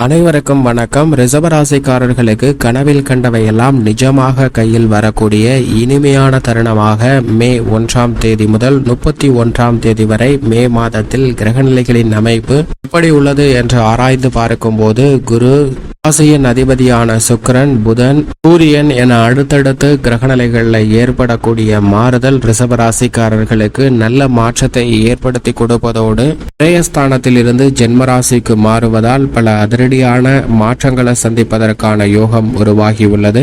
அனைவருக்கும் வணக்கம். ரிசவராசிக்காரர்களுக்கு கனவில் கண்டவையெல்லாம் நிஜமாக கையில் வரக்கூடிய இனிமையான தருணமாக மே ஒன்றாம் தேதி முதல் முப்பத்தி ஒன்றாம் தேதி வரை மே மாதத்தில் கிரகநிலைகளின் அமைப்பு எப்படி உள்ளது என்று ஆராய்ந்து பார்க்கும்போது குரு ராசியின் அதிபதியான சுக்கரன் புதன் சூரியன் என அடுத்தடுத்து கிரகநிலைகளில் ஏற்படக்கூடிய மாறுதல் ரிசவராசிக்காரர்களுக்கு நல்ல மாற்றத்தை ஏற்படுத்தி கொடுப்பதோடு பிரயஸ்தானத்தில் இருந்து ஜென்மராசிக்கு மாறுவதால் பல அதிரடியான மாற்றங்களை சந்திப்பதற்கான யோகம் உருவாகியுள்ளது.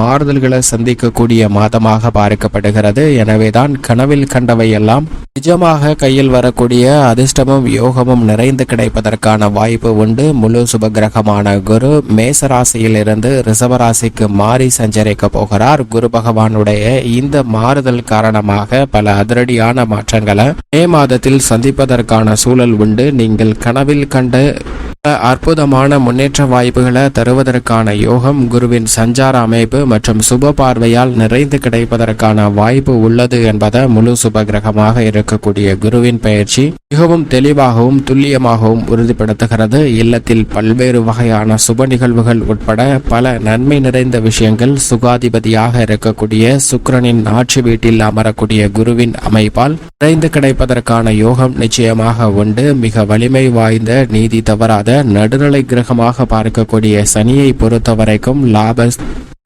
மாறுதல்களை சந்திக்கக்கூடிய மாதமாக பார்க்கப்படுகிறது எனவேதான் கனவில் கண்டவை எல்லாம் நிஜமாக கையில் வரக்கூடிய அதிர்ஷ்டமும் யோகமும் நிறைந்து கிடைப்பதற்கான வாய்ப்பு உண்டு. முழு சுப கிரகமான குரு மேசராசியில் இருந்து ரிசவராசிக்கு மாறி சஞ்சரிக்க போகிறார். குரு பகவானுடைய இந்த மாறுதல் காரணமாக பல அதிரடியான மாற்றங்களை மே மாதத்தில் சந்திப்பதற்கான சூழல் உண்டு. நீங்கள் கனவில் கண்டு அற்புதமான முன்னேற்ற வாய்ப்புகளை தருவதற்கான யோகம் குருவின் சஞ்சார அமைப்பு மற்றும் சுப பார்வையால் நிறைந்து கிடைப்பதற்கான வாய்ப்பு உள்ளது என்பதை முழு சுப கிரகமாக இருக்கக்கூடிய குருவின் பயிற்சி மிகவும் தெளிவாகவும் துல்லியமாகவும் உறுதிப்படுத்துகிறது. இல்லத்தில் பல்வேறு வகையான சுப நிகழ்வுகள் உட்பட பல நன்மை நிறைந்த விஷயங்கள் சுகாதிபதியாக இருக்கக்கூடிய சுக்கிரனின் ஆட்சி வீட்டில் அமரக்கூடிய குருவின் அமைப்பால் நிறைந்து கிடைப்பதற்கான யோகம் நிச்சயமாக உண்டு. மிக வலிமை வாய்ந்த நீதி தவறாத நடுநிலை கிரகமாக பார்க்கக்கூடிய சனியை பொறுத்தவரைக்கும் லாப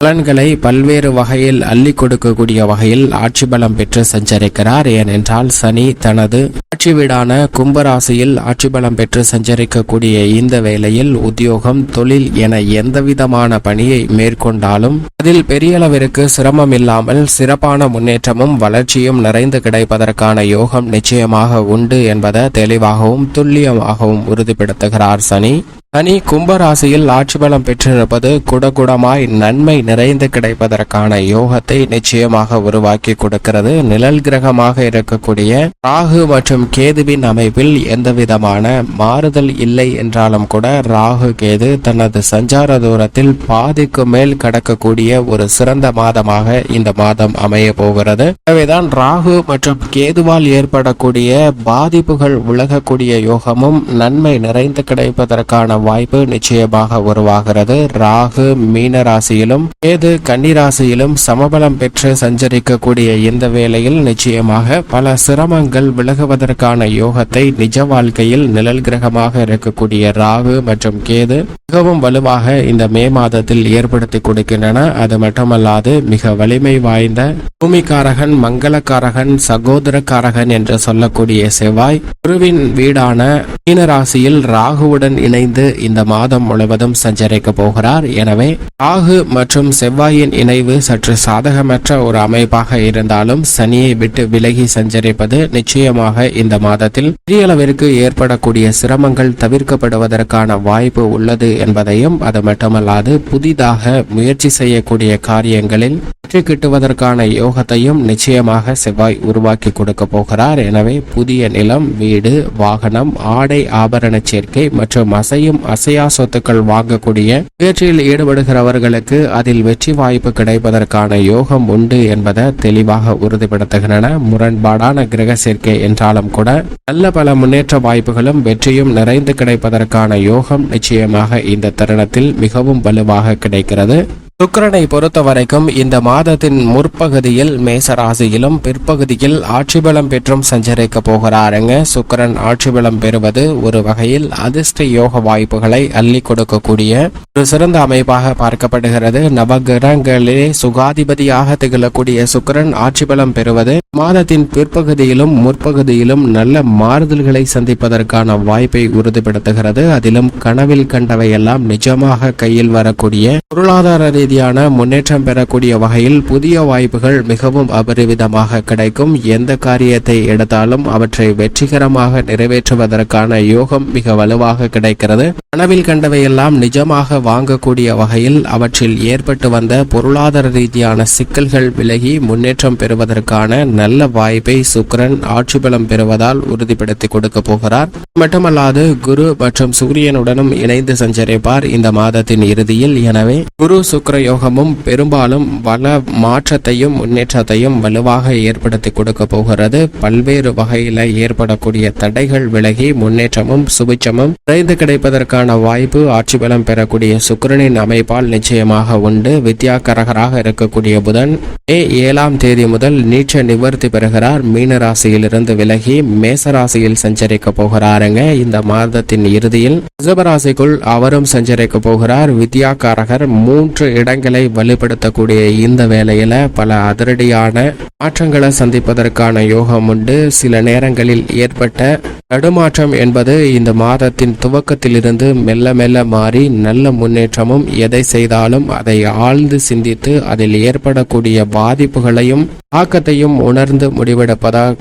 பலன்களை பல்வேறு வகையில் அள்ளி கொடுக்கக்கூடிய வகையில் ஆட்சி பலம் பெற்று சஞ்சரிக்கிறார். ஏனென்றால் சனி தனது ஆட்சி வீடான கும்பராசியில் ஆட்சி பலம் பெற்று சஞ்சரிக்கக்கூடிய இந்த வேளையில் உத்தியோகம் தொழில் என எந்தவிதமான பணியை மேற்கொண்டாலும் அதில் பெரிய அளவிற்கு சிரமம் இல்லாமல் சிறப்பான முன்னேற்றமும் வளர்ச்சியும் நிறைந்து கிடைப்பதற்கான யோகம் நிச்சயமாக உண்டு என்பதை தெளிவாகவும் துல்லியமாகவும் உறுதிப்படுத்துகிறார் சனி. சனி கும்பராசியில் ஆட்சி பலம் பெற்றிருப்பது குடகுடமாய் நன்மை நிறைந்து கிடைப்பதற்கான யோகத்தை நிச்சயமாக உருவாக்கி கொடுக்கிறது. நிழல் கிரகமாக இருக்கக்கூடிய ராகு மற்றும் கேதுவின் அமைப்பில் எந்தவிதமான மாறுதல் இல்லை என்றாலும் கூட ராகு கேது தனது சஞ்சார தூரத்தில் பாதிக்கு மேல் கடக்கக்கூடிய ஒரு சிறந்த மாதமாக இந்த மாதம் அமைய போகிறது. எனவேதான் ராகு மற்றும் கேதுவால் ஏற்படக்கூடிய பாதிப்புகள் விலகக்கூடிய யோகமும் நன்மை நிறைந்து கிடைப்பதற்கான வாய்ப்பு நிச்சயமாக உருவாகிறது. ராகு மீன ராசியிலும் ஏது கன்னிராசியிலும் சமபலம் பெற்று சஞ்சரிக்கக்கூடிய இந்த வேளையில் நிச்சயமாக பல சிரமங்கள் விலகுவதற்கான யோகத்தை நிஜ வாழ்க்கையில் நிழல் கிரகமாக இருக்கக்கூடிய ராகு மற்றும் கேது மிகவும் வலுவாக இந்த மே மாதத்தில் ஏற்படுத்தி கொடுக்கின்றன. அது மட்டுமல்லாது மிக வலிமை வாய்ந்த பூமிக்காரகன் மங்களக்காரகன் சகோதரக்காரகன் என்று சொல்லக்கூடிய செவ்வாய் குருவின் வீடான மீனராசியில் ராகுவுடன் இணைந்து இந்த மாதம் முழுவதும் சஞ்சரிக்க போகிறார். எனவே ராகு மற்றும் செவ்வாயின் இணைவு சற்று சாதகமற்ற ஒரு அமைப்பாக இருந்தாலும் சனியை விட்டு விலகி சஞ்சரிப்பது நிச்சயமாக இந்த மாதத்தில் பெரியளவிற்கு ஏற்படக்கூடிய சிரமங்கள் தவிர்க்கப்படுவதற்கான வாய்ப்பு உள்ளது என்பதையும் அது மட்டுமல்லாது புதிதாக முயற்சி செய்யக்கூடிய காரியங்களில் வெற்றி கிட்டுவதற்கான யோகத்தையும் நிச்சயமாக செவ்வாய் உருவாக்கி கொடுக்க போகிறார். எனவே புதிய நிலம் வீடு வாகனம் ஆடை ஆபரண சேர்க்கை மற்றும் அசையும் அசையா சொத்துக்கள் வாங்கக்கூடிய முயற்சியில் ஈடுபடுகிறவர்களுக்கு அதில் வெற்றி வாய்ப்பு கிடைப்பதற்கான யோகம் உண்டு என்பதை தெளிவாக உறுதிப்படுத்துகின்றன. முரண்பாடான கிரக சேர்க்கை என்றாலும் கூட நல்ல பல முன்னேற்ற வாய்ப்புகளும் வெற்றியும் நிறைந்து கிடைப்பதற்கான யோகம் நிச்சயமாக இந்த தருணத்தில் மிகவும் வலுவாக கிடைக்கிறது. சுக்கிரனை பொறுத்த வரைக்கும் இந்த மாதத்தின் முற்பகுதியில் மேசராசியிலும் பிற்பகுதியில் ஆட்சி பலம் பெற்றும் சஞ்சரிக்க போகிறாருங்க. சுக்கரன் ஆட்சி பலம் பெறுவது ஒரு வகையில் அதிர்ஷ்ட யோக வாய்ப்புகளை அள்ளி கொடுக்கக்கூடிய ஒரு சிறந்த அமைப்பாக பார்க்கப்படுகிறது. நவகிரகங்களிலே சுகாதிபதியாக திகழக்கூடிய சுக்கரன் ஆட்சி பலம் பெறுவது மாதத்தின் பிற்பகுதியிலும் முற்பகுதியிலும் நல்ல மாறுதல்களை சந்திப்பதற்கான வாய்ப்பை உறுதிப்படுத்துகிறது. அதிலும் கனவில் கண்டவையெல்லாம் நிஜமாக கையில் வரக்கூடிய பொருளாதார ரீதியான முன்னேற்றம் பெறக்கூடிய வகையில் புதிய வாய்ப்புகள் மிகவும் அபரிவிதமாக கிடைக்கும். எந்த காரியத்தை எடுத்தாலும் அவற்றை வெற்றிகரமாக நிறைவேற்றுவதற்கான யோகம் மிக வலுவாக கிடைக்கிறது. கனவில் கண்டவையெல்லாம் நிஜமாக வாங்கக்கூடிய வகையில் அவற்றில் ஏற்பட்டு வந்த பொருளாதார ரீதியான சிக்கல்கள் விலகி முன்னேற்றம் பெறுவதற்கான நல்ல வாய்ப்பை சுக்கிரன் ஆட்சி பலம் பெறுவதால் உறுதிப்படுத்தி கொடுக்க போகிறார். மட்டுமல்லாது குரு மற்றும் சூரியனுடனும் இணைந்து சஞ்சரிப்பார் இந்த மாதத்தின் இறுதியில். எனவே குரு சுக்கிர யோகமும் பெரும்பாலும் வள மாற்றத்தையும் முன்னேற்றத்தையும் வலுவாக ஏற்படுத்தி கொடுக்க போகிறது. பல்வேறு வகையில ஏற்படக்கூடிய தடைகள் விலகி முன்னேற்றமும் சுபிச்சமும் விரைந்து கிடைப்பதற்கான வாய்ப்பு ஆட்சி பலம் பெறக்கூடிய சுக்கிரனின் அமைப்பால் நிச்சயமாக உண்டு. வித்யாகரகராக இருக்கக்கூடிய புதன் மே ஏழாம் தேதி முதல் நீச்ச நிவர்த்தி பெறுகிறார். மீனராசியிலிருந்து விலகி மேசராசியில் சஞ்சரிக்க போகிறாருங்க. இந்த மாதத்தின் இறுதியில் ரிஷபராசிக்குள் அவரும் சஞ்சரிக்க போகிறார். வித்யாகாரகர் மூன்று இடங்களை வலுப்படுத்தக்கூடிய இந்த வேளையில பல அதிரடியான மாற்றங்களை சந்திப்பதற்கான யோகம் உண்டு. சில நேரங்களில் ஏற்பட்ட தடுமாற்றம் என்பது இந்த மாதத்தின் துவக்கத்திலிருந்து மெல்ல மெல்ல மாறி நல்ல முன்னேற்றமும் எதை செய்தாலும் அதை ஆழ்ந்து சிந்தித்து அதில் ஏற்படக்கூடிய பாதிப்புகளையும் ஆக்கத்தையும் உணர்ந்து முடிவெடுப்பதால்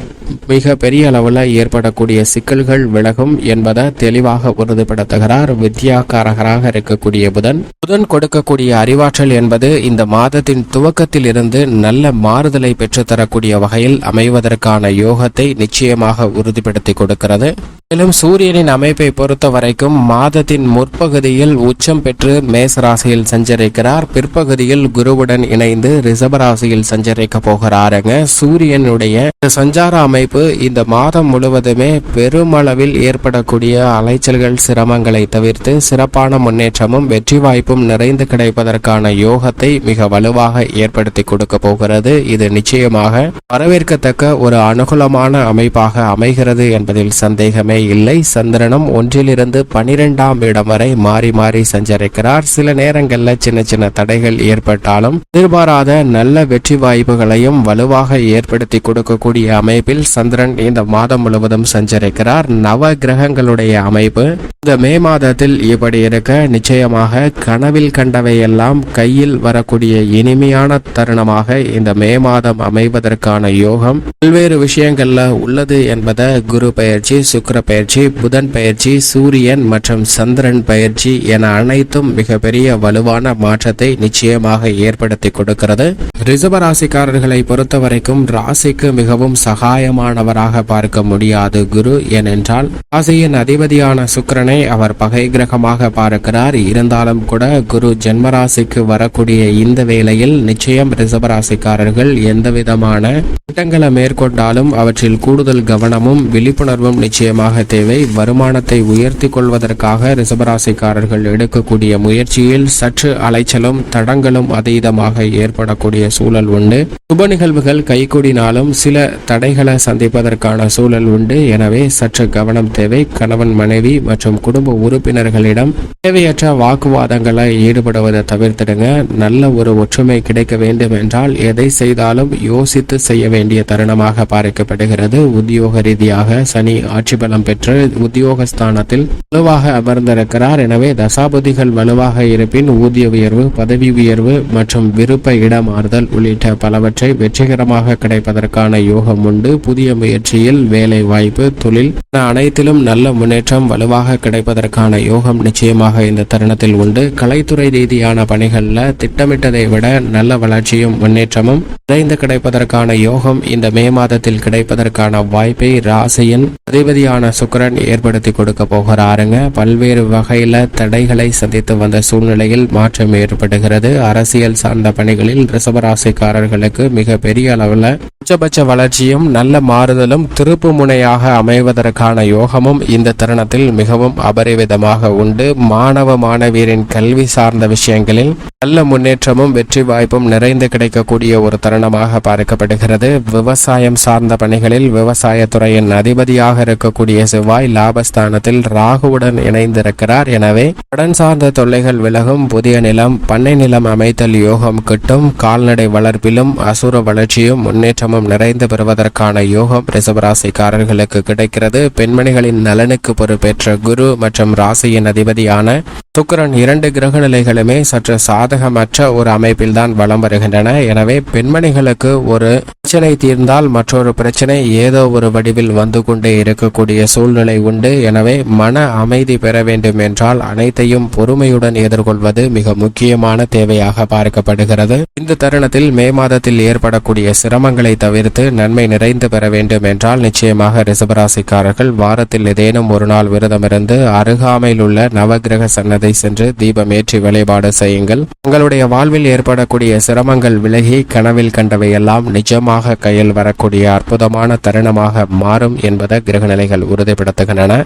மிக பெரிய அளவில் ஏற்படக்கூடிய சிக்கல்கள் விலகும் என்பதை தெளிவாக உறுதிப்படுத்துகிறார் வித்யாகாரகராக இருக்கக்கூடிய புதன். புதன் கொடுக்கக்கூடிய அறிவாற்றல் என்பது இந்த மாதத்தின் துவக்கத்தில் இருந்து நல்ல மாறுதலை பெற்றுத்தரக்கூடிய வகையில் அமைவதற்கான யோகத்தை நிச்சயமாக உறுதிப்படுத்தி கொடுக்கிறது. மேலும் சூரியனின் அமைப்பை பொறுத்த வரைக்கும் மாதத்தின் முற்பகுதியில் உச்சம் பெற்று மேசராசியில் சஞ்சரிக்கிறார். பிற்பகுதியில் குருவுடன் இணைந்து ரிஷபராசியில் சஞ்சரிக்க பாருங்க. சூரியனுடைய சஞ்சார அமைப்பு இந்த மாதம் முழுவதுமே பெருமளவில் ஏற்படக்கூடிய அலைச்சல்கள் சிரமங்களை தவிர்த்து சிறப்பான முன்னேற்றமும் வெற்றி வாய்ப்பும் நிறைந்து கிடைப்பதற்கான யோகத்தை மிக வலுவாக ஏற்படுத்தி கொடுக்க போகிறது. இது நிச்சயமாக வரவேற்கத்தக்க ஒரு அனுகூலமான அமைப்பாக அமைகிறது என்பதில் சந்தேகமே இல்லை. சந்திரனும் ஒன்றிலிருந்து பனிரெண்டாம் இடம் வரை மாறி மாறி சஞ்சரிக்கிறார். சில நேரங்களில் சின்ன சின்ன தடைகள் ஏற்பட்டாலும் எதிர்பாராத நல்ல வெற்றி வாய்ப்புகளையும் வலுவாக ஏற்படுத்தி கொடுக்கக்கூடிய அமைப்பில் சந்திரன் இந்த மாதம் முழுவதும் சஞ்சரிக்கிறார். நவ கிரகங்களுடைய அமைப்பு இந்த மே மாதத்தில் இப்படி இருக்க நிச்சயமாக கனவில் கண்டவையெல்லாம் கையில் வரக்கூடிய இனிமையான தருணமாக இந்த மே மாதம் அமைவதற்கான யோகம் பல்வேறு விஷயங்கள்ல உள்ளது என்பதை குரு பயிற்சி சுக்கர பயிற்சி புதன் பயிற்சி சூரியன் மற்றும் சந்திரன் பயிற்சி என அனைத்தும் மிகப்பெரிய வலுவான மாற்றத்தை நிச்சயமாக ஏற்படுத்தி கொடுக்கிறது. ரிசர்வ ராசிக்காரர்களை பொறுத்த வரைக்கும் ராசிக்கு மிகவும் சகாயமானவராக பார்க்க முடியாது குரு. ஏனென்றால் ராசியின் அதிபதியான சுக்கிரனை அவர் பகை கிரகமாக பார்க்கிறார். இருந்தாலும் கூட குரு ஜென்மராசிக்கு வரக்கூடிய இந்த வேளையில் நிச்சயம் ரிசபராசிக்காரர்கள் எந்த விதமான திட்டங்களை மேற்கொண்டாலும் அவற்றில் கூடுதல் கவனமும் விழிப்புணர்வும் நிச்சயமாக தேவை. வருமானத்தை உயர்த்தி கொள்வதற்காக ரிசபராசிக்காரர்கள் எடுக்கக்கூடிய முயற்சியில் சற்று அலைச்சலும் தடங்களும் அதீதமாக ஏற்படக்கூடிய சூழல் உண்டு. சுப நிகழ்வுகள் கைகூடினாலும் சில தடைகளை சந்திப்பதற்கான சூழல் உண்டு. எனவே சற்று கவனம் தேவை. கணவன் மனைவி மற்றும் குடும்ப உறுப்பினர்களிடம் தேவையற்ற வாக்குவாதங்களை ஈடுபடுவதை தவிர்த்திடுங்க. நல்ல ஒரு ஒற்றுமை கிடைக்க வேண்டும் என்றால் எதை செய்தாலும் யோசித்து செய்ய வேண்டிய தருணமாக பார்க்கப்படுகிறது உத்தியோக ரீதியாக சனி ஆட்சி பலம் பெற்று உத்தியோகஸ்தானத்தில் வலுவாக அமர்ந்திருக்கிறார். எனவே தசாபதிகள் வலுவாக இருப்பின் ஊதிய உயர்வு பதவி உயர்வு மற்றும் விருப்ப இடமாறுதல் உள்ளிட்ட பலவற்றை வெற்றிகரமாக கிடைப்பதற்கான யோகம் உண்டு. புதிய முயற்சியில் வேலை வாய்ப்பு தொழில் அனைத்திலும் நல்ல முன்னேற்றம் வலுவாக கிடைப்பதற்கான யோகம் நிச்சயமாக இந்த தருணத்தில் உண்டு. கலைத்துறை ரீதியான பணிகளில் திட்டமிட்டதை விட நல்ல வளர்ச்சியும் முன்னேற்றமும் விரைந்து கிடைப்பதற்கான யோகம் இந்த மே மாதத்தில் கிடைப்பதற்கான வாய்ப்பை ராசியின் அதிபதியான சுக்கிரன் ஏற்படுத்தி கொடுக்க போகிறாருங்க. பல்வேறு வகையில தடைகளை சந்தித்து வந்த சூழ்நிலையில் மாற்றம் ஏற்படுகிறது. அரசியல் சார்ந்த பணிகளில் ரிஷபராசிக்காரர்களுக்கு மிக பெரிய அளவில் உச்சபட்ச வளர்ச்சியும் நல்ல மாறுதலும் திருப்பு முனையாக அமைவதற்கான யோகமும் இந்த தருணத்தில் மிகவும் அபரிவிதமாக உண்டு. மாணவ மாணவியரின் கல்வி சார்ந்த விஷயங்களில் நல்ல முன்னேற்றமும் வெற்றி வாய்ப்பும் நிறைந்து கிடைக்கக்கூடிய ஒரு தருணமாக பார்க்கப்படுகிறது. விவசாயம் சார்ந்த பணிகளில் விவசாயத்துறையின் அதிபதியாக இருக்கக்கூடிய செவ்வாய் லாபஸ்தானத்தில் ராகுவுடன் இணைந்திருக்கிறார். எனவே கடன் சார்ந்த தொல்லைகள் விலகும். புதிய நிலம் பண்ணை நிலம் அமைத்தல் யோகம் கிட்டும். கால்நடை வளர்ப்பிலும் அசுர வளர்ச்சியும் முன்னேற்றமும் நிறைந்து பெறுவதற்கான யோகம் ரிசவராசிக்காரர்களுக்கு கிடைக்கிறது. பெண்மணிகளின் நலனுக்கு பொறுப்பேற்ற குரு மற்றும் ராசியின் அதிபதியான சுக்கரன் இரண்டு கிரக நிலைகளுமே சற்று சாதகமற்ற ஒரு அமைப்பில்தான் வலம் வருகின்றன. எனவே பெண்மணிகளுக்கு ஒரு பிரச்சனை தீர்ந்தால் மற்றொரு பிரச்சனை ஏதோ ஒரு வடிவில் வந்து கொண்டே இருக்கக்கூடிய சூழ்நிலை உண்டு. எனவே மன அமைதி பெற வேண்டும் என்றால் அனைத்தையும் பொறுமையுடன் எதிர்கொள்வது மிக முக்கியமான தேவையாக பார்க்கப்படுகிறது. இந்த தருணத்தில் மே மாதத்தில் ஏற்பட வரக்கூடிய சிரமங்களை தவிர்த்து நன்மை நிறைந்து பெற வேண்டும் என்றால் நிச்சயமாக ரிசபராசிக்காரர்கள் வாரத்தில் ஏதேனும் ஒரு நாள் விரதமிருந்து அருகாமையில் உள்ள நவகிரக சன்னதை சென்று தீபம் ஏற்றி வழிபாடு செய்யுங்கள். உங்களுடைய வாழ்வில் ஏற்படக்கூடிய சிரமங்கள் விலகி கனவில் கண்டவையெல்லாம் நிஜமாக கையில் வரக்கூடிய அற்புதமான தருணமாக மாறும் என்பதை கிரகநிலைகள் உறுதிப்படுத்துகின்றன.